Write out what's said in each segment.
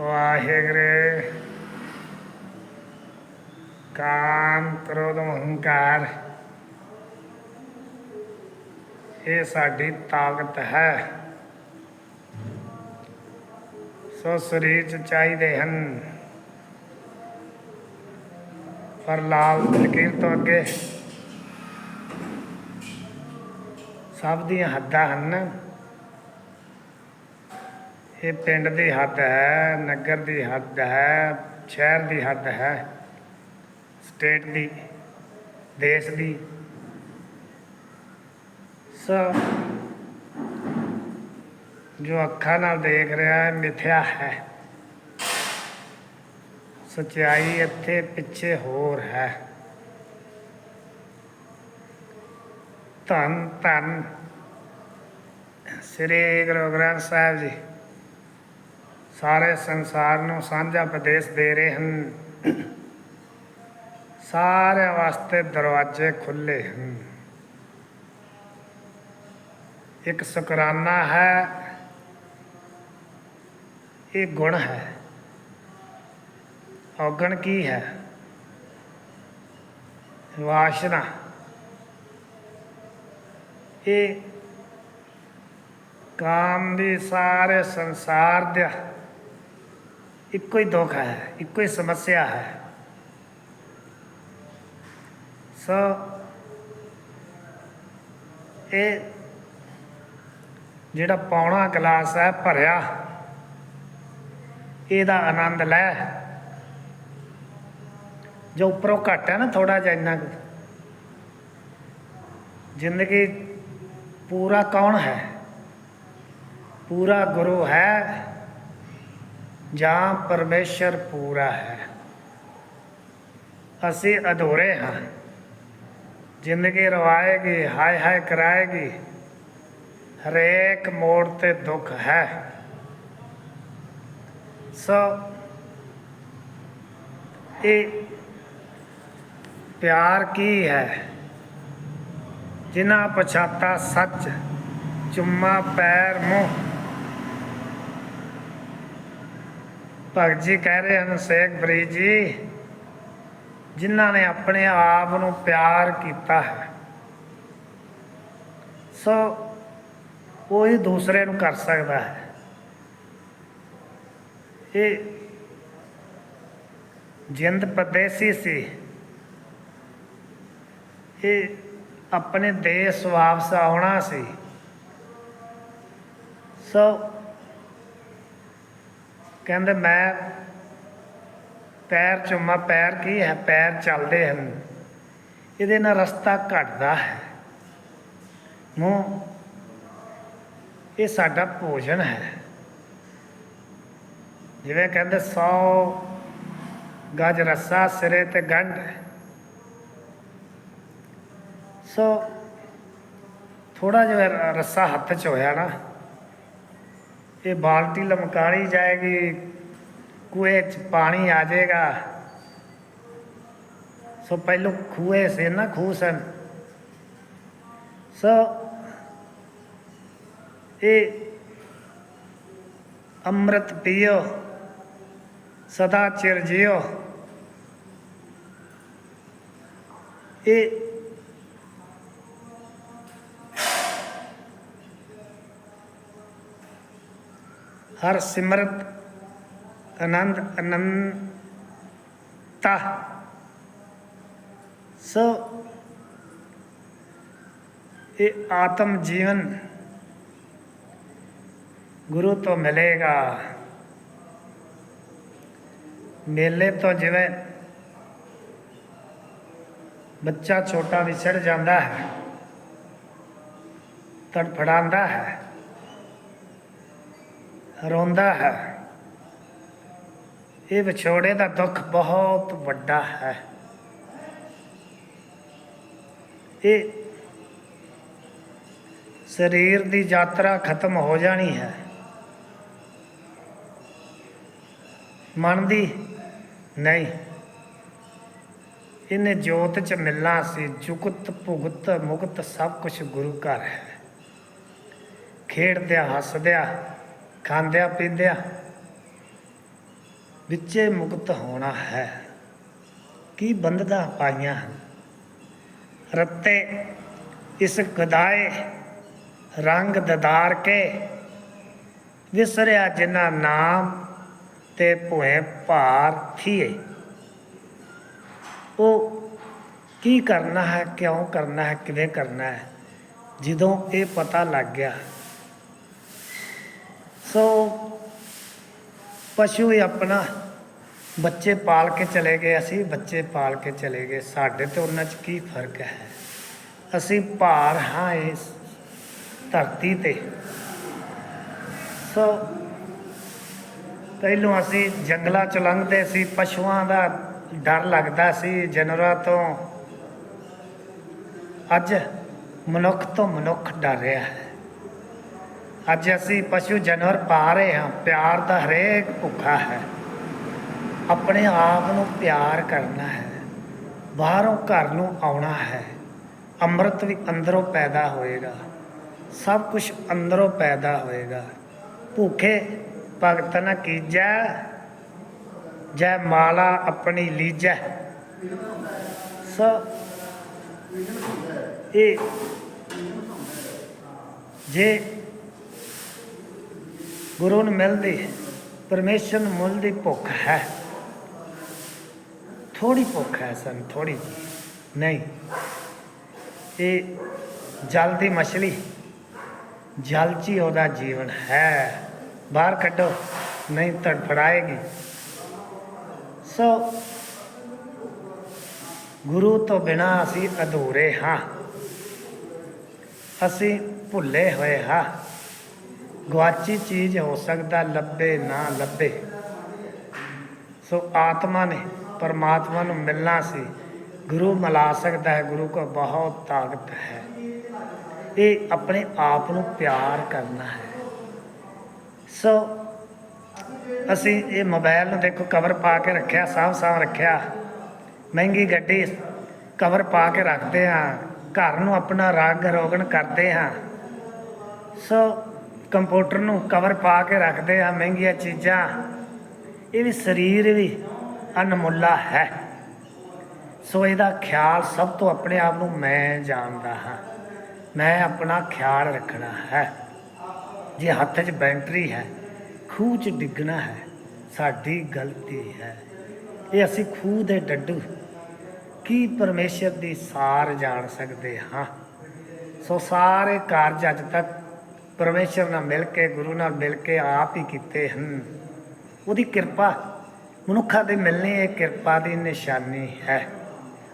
ਵਾਹਿਗੁਰੂ। ਕਾਮ ਕ੍ਰੋਧ ਹੰਕਾਰ ਇਹ ਸਾਡੀ ਤਾਕਤ ਹੈ। ਸੋ ਸਰੀਰ ਚ ਚਾਹੀਦੇ ਹਨ। ਪਰ ਲਾਲ ਲਕੀਰ ਤੋਂ ਅੱਗੇ? ਸਭ ਦੀਆਂ ਹੱਦਾਂ ਹਨ। ਇਹ ਪਿੰਡ ਦੀ ਹੱਦ ਹੈ, ਨਗਰ ਦੀ ਹੱਦ ਹੈ, ਸ਼ਹਿਰ ਦੀ ਹੱਦ ਹੈ, ਸਟੇਟ ਦੀ, ਦੇਸ਼ ਦੀ। ਸੋ ਜੋ ਅੱਖਾਂ ਨਾਲ ਦੇਖ ਰਿਹਾ ਹੈ, ਮਿਥਿਆ ਹੈ। ਸਚਾਈ ਇੱਥੇ ਪਿੱਛੇ ਹੋਰ ਹੈ। ਧੰਨ ਧੰਨ ਸ੍ਰੀ ਗੁਰੂ ਗ੍ਰੰਥ ਸਾਹਿਬ ਜੀ। ਸਾਰੇ ਸੰਸਾਰ ਨੂੰ ਸਾਂਝਾ ਉਪਦੇਸ਼ ਦੇ ਰਹੇ ਹਨ। ਸਾਰਿਆਂ ਵਾਸਤੇ ਦਰਵਾਜ਼ੇ ਖੁੱਲੇ ਹਨ। ਇੱਕ ਸ਼ੁਕਰਾਨਾ ਹੈ, ਇਹ ਗੁਣ ਹੈ। ਔਗਣ ਕੀ ਹੈ? ਵਾਸ਼ਨਾ। ਇਹ ਕਾਮ ਦੀ ਸਾਰੇ ਸੰਸਾਰ ਦਾ ਇੱਕੋ ਹੀ ਦੁੱਖ ਹੈ, ਇੱਕੋ ਹੀ ਸਮੱਸਿਆ ਹੈ। ਸੋ ਇਹ ਜਿਹੜਾ ਪੌਣਾ ਗਲਾਸ ਹੈ ਭਰਿਆ, ਇਹਦਾ ਆਨੰਦ ਲੈ। ਜੋ ਉੱਪਰੋਂ ਘੱਟ ਹੈ ਨਾ ਥੋੜਾ ਜਿਹਾ ਇੰਨਾ ਜ਼ਿੰਦਗੀ ਪੂਰਾ ਕੌਣ ਹੈ? ਪੂਰਾ ਗੁਰੂ ਹੈ। ਜਾਂ ਪਰਮੇਸ਼ਰ ਪੂਰਾ ਹੈ। ਅਸੀਂ ਅਧੂਰੇ ਹਾਂ। ਜ਼ਿੰਦਗੀ ਰਵਾਏਗੀ, ਹਾਏ ਹਾਏ ਕਰਾਏਗੀ। ਹਰੇਕ ਮੋੜ ਤੇ ਦੁੱਖ ਹੈ। ਸੋ ਇਹ ਪਿਆਰ ਕੀ ਹੈ? ਜਿਨ੍ਹਾਂ ਪਛਾਤਾ ਸੱਚ, ਚੁੰਮਾ, ਪੈਰ, ਮੂੰਹ। ਭਗਤ ਜੀ ਕਹਿ ਰਹੇ ਹਨ, ਸੇਖ ਫਰੀਦ ਜੀ, ਜਿਨ੍ਹਾਂ ਨੇ ਆਪਣੇ ਆਪ ਨੂੰ ਪਿਆਰ ਕੀਤਾ ਹੈ। ਸੋ ਉਹ ਹੀ ਦੂਸਰੇ ਨੂੰ ਕਰ ਸਕਦਾ ਹੈ। ਇਹ ਜਿੰਦ ਪ੍ਰਦੇਸੀ ਸੀ। ਇਹ ਆਪਣੇ ਦੇਸ਼ ਵਾਪਸ ਆਉਣਾ ਸੀ। ਸੋ ਕਹਿੰਦੇ ਮੈਂ ਪੈਰ ਚੁੰਮਾ, ਪੈਰ ਕੀ ਹੈ? ਪੈਰ ਚੱਲਦੇ ਹਨ। ਇਹਦੇ ਨਾਲ ਰਸਤਾ ਘਟਦਾ ਹੈ। ਮੂੰਹ, ਇਹ ਸਾਡਾ ਭੋਜਨ ਹੈ। ਜਿਵੇਂ ਕਹਿੰਦੇ 100 ਗਜ ਰੱਸਾ ਸਿਰੇ ਤੇ ਗੰਢ ਸੋ ਥੋੜਾ ਜਿਹਾ ਰੱਸਾ ਹੱਥ 'ਚ ਹੋਇਆ ਨਾ। ਇਹ ਬਾਲਟੀ ਲਮਕਾਣੀ ਜਾਏਗੀ ਕੂਏ 'ਚ ਪਾਣੀ ਆ ਜਾਏਗਾ। ਸੋ ਪਹਿਲੋਂ ਖੂਏ ਸੇ ਨਾ ਖੂਹ ਸਨ। ਸੋ ਇਹ ਅੰਮ੍ਰਿਤ ਪੀਓ, ਸਦਾ ਚਿਰ ਹਰ ਸਿਮਰਤ, ਆਨੰਦ, ਅਨੰਤਾ। ਸੋ, ਇਹ ਆਤਮ ਜੀਵਨ ਗੁਰੂ ਤੋਂ ਮਿਲੇਗਾ। ਮੇਲੇ ਤੋਂ ਜਿਵੇਂ ਬੱਚਾ ਛੋਟਾ ਵਿਛੜ ਜਾਂਦਾ ਹੈ, ਤੜਫੜਾਉਂਦਾ ਹੈ ਰੋਂਦਾ ਹੈ। ਇਹ ਵਿਛੋੜੇ ਦਾ ਦੁੱਖ ਬਹੁਤ ਵੱਡਾ ਹੈ। ਇਹ ਸਰੀਰ ਦੀ ਯਾਤਰਾ ਖਤਮ ਹੋ ਜਾਣੀ ਹੈ। ਮਨ ਦੀ ਨਹੀਂ, ਇਹਨੇ ਜੋਤ ਚ ਮਿਲਣਾ ਸੀ। ਜੁਗਤ, ਭੁਗਤ ਮੁਕਤ ਸਭ ਕੁਝ ਗੁਰੂ ਘਰ ਹੈ। ਖੇਡਦਿਆਂ, ਹੱਸਦਿਆਂ ਖਾਂਦਿਆਂ ਪੀਂਦਿਆਂ ਵਿੱਚੇ ਮੁਕਤ ਹੋਣਾ ਹੈ। ਕੀ ਬੰਦਦਾ ਪਾਈਆਂ ਹਨ? ਰੱਤੇ ਇਸ ਗਦਾਏ ਰੰਗ ਦਦਾਰ ਕੇ ਵਿਸਰਿਆ ਜਿਨਾ ਨਾਮ ਤੇ ਭੋਏ ਭਾਰ ਥੀਏ। ਉਹ ਕੀ ਕਰਨਾ ਹੈ, ਕਿਉਂ ਕਰਨਾ ਹੈ, ਕਿਵੇਂ ਕਰਨਾ ਹੈ? ਜਦੋਂ ਇਹ ਪਤਾ ਲੱਗ ਗਿਆ ਸੋ ਪਸ਼ੂ ਹੀ ਆਪਣਾ ਬੱਚੇ ਪਾਲ ਕੇ ਚਲੇ ਗਏ, ਅਸੀਂ ਬੱਚੇ ਪਾਲ ਕੇ ਚਲੇ ਗਏ। ਸਾਡੇ ਤੇ ਉਹਨਾਂ 'ਚ ਕੀ ਫ਼ਰਕ ਹੈ? ਅਸੀਂ ਭਾਰ ਹਾਂ ਇਸ ਧਰਤੀ ਤੇ। ਸੋ ਪਹਿਲੋਂ ਅਸੀਂ ਜੰਗਲਾਂ ਚ ਲੰਘਦੇ ਸੀ, ਪਸ਼ੂਆਂ ਦਾ ਡਰ ਲੱਗਦਾ ਸੀ ਜਾਨਵਰਾਂ ਤੋਂ। ਅੱਜ ਮਨੁੱਖ ਤੋਂ ਮਨੁੱਖ ਡਰ ਰਿਹਾ ਹੈ। ਅੱਜ ਅਸੀਂ ਪਸ਼ੂ ਜਾਨਵਰ ਪਾ ਰਹੇ ਹਾਂ। ਪਿਆਰ ਦਾ ਹਰੇਕ ਭੁੱਖਾ ਹੈ। ਆਪਣੇ ਆਪ ਨੂੰ ਪਿਆਰ ਕਰਨਾ ਹੈ। ਬਾਹਰੋਂ ਘਰ ਨੂੰ ਆਉਣਾ ਹੈ। ਅੰਮ੍ਰਿਤ ਵੀ ਅੰਦਰੋਂ ਪੈਦਾ ਹੋਏਗਾ। ਸਭ ਕੁਝ ਅੰਦਰੋਂ ਪੈਦਾ ਹੋਏਗਾ। ਭੁੱਖੇ ਭਗਤ ਨਾ ਕੀਜੈ। ਜੈ ਮਾਲਾ ਆਪਣੀ ਲੀਜੈ। ਸੋ ਇਹ ਜੇ ਗੁਰੂ ਨੂੰ ਮਿਲਦੀ, ਪਰਮੇਸ਼ਰ ਨੂੰ ਮਿਲਦੀ ਭੁੱਖ ਹੈ। ਥੋੜੀ ਭੁੱਖ ਹੈ ਸਨ ਥੋੜੀ ਜੀ। ਨਹੀਂ, ਇਹ ਜਲ ਦੀ ਮਛਲੀ, ਜਲ 'ਚ ਹੀ ਉਹਦਾ ਜੀਵਨ ਹੈ। ਬਾਹਰ ਕੱਢੋ, ਨਹੀਂ ਤੜਫੜਾਏਗੀ ਸੋ, ਗੁਰੂ ਤੋਂ ਬਿਨਾ ਅਸੀਂ ਅਧੂਰੇ ਹਾਂ। ਅਸੀਂ ਭੁੱਲੇ ਹੋਏ ਹਾਂ। ਗਵਾਚੀ ਚੀਜ਼ ਹੋ ਸਕਦਾ ਲੱਭੇ ਨਾ ਲੱਭੇ। ਸੋ ਆਤਮਾ ਨੇ ਪਰਮਾਤਮਾ ਨੂੰ ਮਿਲਣਾ ਸੀ। ਗੁਰੂ ਮਿਲਾ ਸਕਦਾ ਹੈ, ਗੁਰੂ ਕੋ ਬਹੁਤ ਤਾਕਤ ਹੈ। ਇਹ ਆਪਣੇ ਆਪ ਨੂੰ ਪਿਆਰ ਕਰਨਾ ਹੈ। ਸੋ ਅਸੀਂ ਇਹ ਮੋਬਾਈਲ ਨੂੰ ਦੇਖੋ, ਕਵਰ ਪਾ ਕੇ ਰੱਖਿਆ ਸਾਫ਼ ਸਾਫ਼ ਰੱਖਿਆ। ਮਹਿੰਗੀ ਗੱਡੀ ਕਵਰ ਪਾ ਕੇ ਰੱਖਦੇ ਹਾਂ। ਘਰ ਨੂੰ ਆਪਣਾ ਰੰਗ ਰੋਗਣ ਕਰਦੇ ਹਾਂ। ਸੋ ਕੰਪਿਊਟਰ ਨੂੰ ਕਵਰ ਪਾ ਕੇ ਰੱਖਦੇ ਹਾਂ ਮਹਿੰਗੀਆਂ ਚੀਜ਼ਾਂ। ਇਹ ਵੀ ਸਰੀਰ ਵੀ ਅਨਮੁੱਲਾ ਹੈ। ਸੋ ਇਹਦਾ ਖਿਆਲ ਸਭ ਤੋਂ ਆਪਣੇ ਆਪ ਨੂੰ ਮੈਂ ਜਾਣਦਾ ਹਾਂ। ਮੈਂ ਆਪਣਾ ਖਿਆਲ ਰੱਖਣਾ ਹੈ। ਜੇ ਹੱਥ 'ਚ ਬੈਟਰੀ ਹੈ, ਖੂਹ 'ਚ ਡਿੱਗਣਾ ਹੈ, ਸਾਡੀ ਗਲਤੀ ਹੈ। ਇਹ ਅਸੀਂ ਖੂਹ ਦੇ ਡੱਡੂ ਕੀ ਪਰਮੇਸ਼ਰ ਦੀ ਸਾਰ ਜਾਣ ਸਕਦੇ ਹਾਂ? ਸੋ ਸਾਰੇ ਕਾਰਜ ਅੱਜ ਤੱਕ ਪਰਮੇਸ਼ਰ ਨਾਲ ਮਿਲ ਕੇ, ਗੁਰੂ ਨਾਲ ਮਿਲ ਕੇ ਆਪ ਹੀ ਕੀਤੇ ਹਨ। ਉਹਦੀ ਕਿਰਪਾ, ਮਨੁੱਖਾਂ ਦੇ ਮਿਲਣੀ ਇਹ ਕਿਰਪਾ ਦੀ ਨਿਸ਼ਾਨੀ ਹੈ।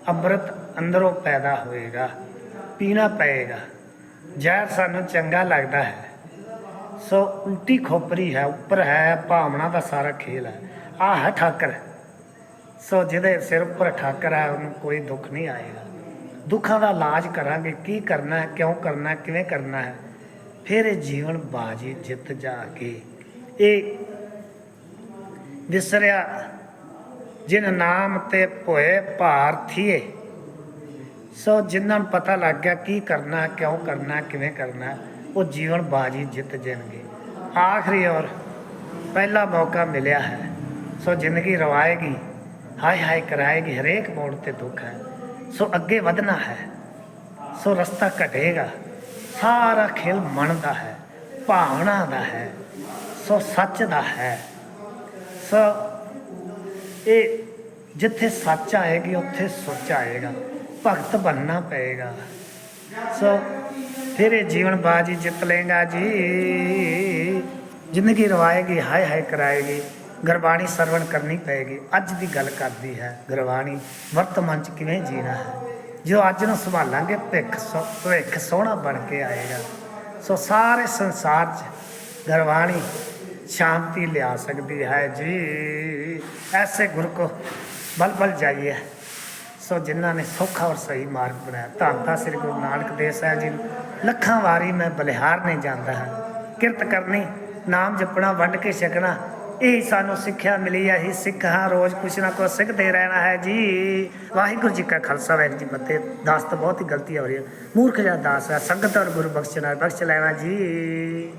ਅੰਮ੍ਰਿਤ ਅੰਦਰੋਂ ਪੈਦਾ ਹੋਏਗਾ, ਪੀਣਾ ਪਏਗਾ। ਜ਼ਹਿਰ ਸਾਨੂੰ ਚੰਗਾ ਲੱਗਦਾ ਹੈ। ਸੋ ਉਲਟੀ ਖੋਪਰੀ ਹੈ, ਉੱਪਰ ਹੈ, ਭਾਵਨਾ ਦਾ ਸਾਰਾ ਖੇਲ ਹੈ। ਆਹ ਹੈ ਠਾਕਰ। ਸੋ ਜਿਹਦੇ ਸਿਰ ਉੱਪਰ ਠਾਕਰ ਹੈ, ਉਹਨੂੰ ਕੋਈ ਦੁੱਖ ਨਹੀਂ ਆਏਗਾ। ਦੁੱਖਾਂ ਦਾ ਇਲਾਜ ਕਰਾਂਗੇ, ਕੀ ਕਰਨਾ ਹੈ, ਕਿਉਂ ਕਰਨਾ ਹੈ, ਕਿਵੇਂ ਕਰਨਾ ਹੈ। ਫਿਰ ਇਹ ਜੀਵਨ ਬਾਜੀ ਜਿੱਤ ਜਾ ਕੇ ਇਹ ਵਿਸਰਿਆ, ਜਿਨ ਨਾਮ ਤੇ ਭੋਏ ਭਾਰਥੀਏ ਸੋ ਜਿਨ੍ਹਾਂ ਨੂੰ ਪਤਾ ਲੱਗ ਗਿਆ ਕੀ ਕਰਨਾ, ਕਿਉਂ ਕਰਨਾ, ਕਿਵੇਂ ਕਰਨਾ, ਉਹ ਜੀਵਨ ਬਾਜੀ ਜਿੱਤ ਜਾਣਗੇ। ਆਖਰੀ ਔਰ ਪਹਿਲਾ ਮੌਕਾ ਮਿਲਿਆ ਹੈ, ਸੋ ਜ਼ਿੰਦਗੀ ਰਵਾਏਗੀ, ਹਾਏ ਹਾਏ ਕਰਾਏਗੀ, ਹਰੇਕ ਮੋੜ ਤੇ ਦੁੱਖ ਹੈ, ਸੋ ਅੱਗੇ ਵਧਣਾ ਹੈ, ਸੋ ਰਸਤਾ ਘਟੇਗਾ। ਸਾਰਾ ਖੇਲ ਮਨ ਦਾ ਹੈ, ਭਾਵਨਾ ਦਾ ਹੈ, ਸੋ ਸੱਚ ਦਾ ਹੈ। ਸੋ ਇਹ ਜਿੱਥੇ ਸੱਚ ਆਏਗੀ, ਉੱਥੇ ਸੁੱਚ ਆਏਗਾ, ਭਗਤ ਬਣਨਾ ਪਏਗਾ। ਸੋ ਫਿਰ ਇਹ ਜੀਵਨ ਬਾਜੀ ਜਿੱਤ ਲੇਗਾ ਜੀ। ਜ਼ਿੰਦਗੀ ਰਵਾਏਗੀ, ਹਾਏ ਹਾਏ ਕਰਾਏਗੀ, ਗੁਰਬਾਣੀ ਸਰਵਣ ਕਰਨੀ ਪਏਗੀ। ਅੱਜ ਦੀ ਗੱਲ ਕਰਦੀ ਹੈ ਗੁਰਬਾਣੀ ਵਰਤਮਾਨ ਚ ਕਿਵੇਂ ਜੀਣਾ ਹੈ? ਜੋ ਅੱਜ ਨੂੰ ਸੰਭਾਲਾਂਗੇ ਭਿੱਖ ਸੋ, ਭਵਿੱਖ ਸੋਹਣਾ ਬਣ ਕੇ ਆਏਗਾ। ਸੋ ਸਾਰੇ ਸੰਸਾਰ 'ਚ ਗੁਰਬਾਣੀ ਸ਼ਾਂਤੀ ਲਿਆ ਸਕਦੀ ਹੈ ਜੀ। ਐਸੇ ਗੁਰ ਕੋ ਬਲ ਬਲ ਜਾਈਏ। ਸੋ ਜਿਨ੍ਹਾਂ ਨੇ ਸੌਖਾ ਔਰ ਸਹੀ ਮਾਰਗ ਬਣਾਇਆ, ਧੰਨ ਸ੍ਰੀ ਗੁਰੂ ਨਾਨਕ ਦੇਵ ਸਾਹਿਬ ਜੀ ਨੂੰ। ਲੱਖਾਂ ਵਾਰੀ ਮੈਂ ਬਲਿਹਾਰ ਨਹੀਂ ਜਾਂਦਾ ਹਾਂ। ਕਿਰਤ ਕਰਨੀ, ਨਾਮ ਜਪਣਾ, ਵੰਡ ਕੇ ਛਕਣਾ ਇਹ ਸਾਨੂੰ ਸਿੱਖਿਆ ਮਿਲੀ ਹੈ। ਹੀ ਸਿੱਖ ਹਾਂ ਰੋਜ਼ ਕੁਛ ਨਾ ਕੁਛ ਸਿੱਖਦੇ ਰਹਿਣਾ ਹੈ ਜੀ। ਵਾਹਿਗੁਰੂ ਜੀ ਕਾ ਖਾਲਸਾ, ਵਾਹਿਗੁਰੂ ਜੀ ਫਤਿਹ। ਦਾਸ ਤਾਂ ਬਹੁਤ ਹੀ ਗਲਤੀ ਹੋ ਰਹੀ ਹੈ। ਮੂਰਖ ਜਿਹਾ ਦਾਸ ਹੈ। ਸੰਗਤ ਔਰ ਗੁਰੂ ਬਖਸ਼ਣਾ ਬਖਸ਼ ਲੈਣਾ ਜੀ।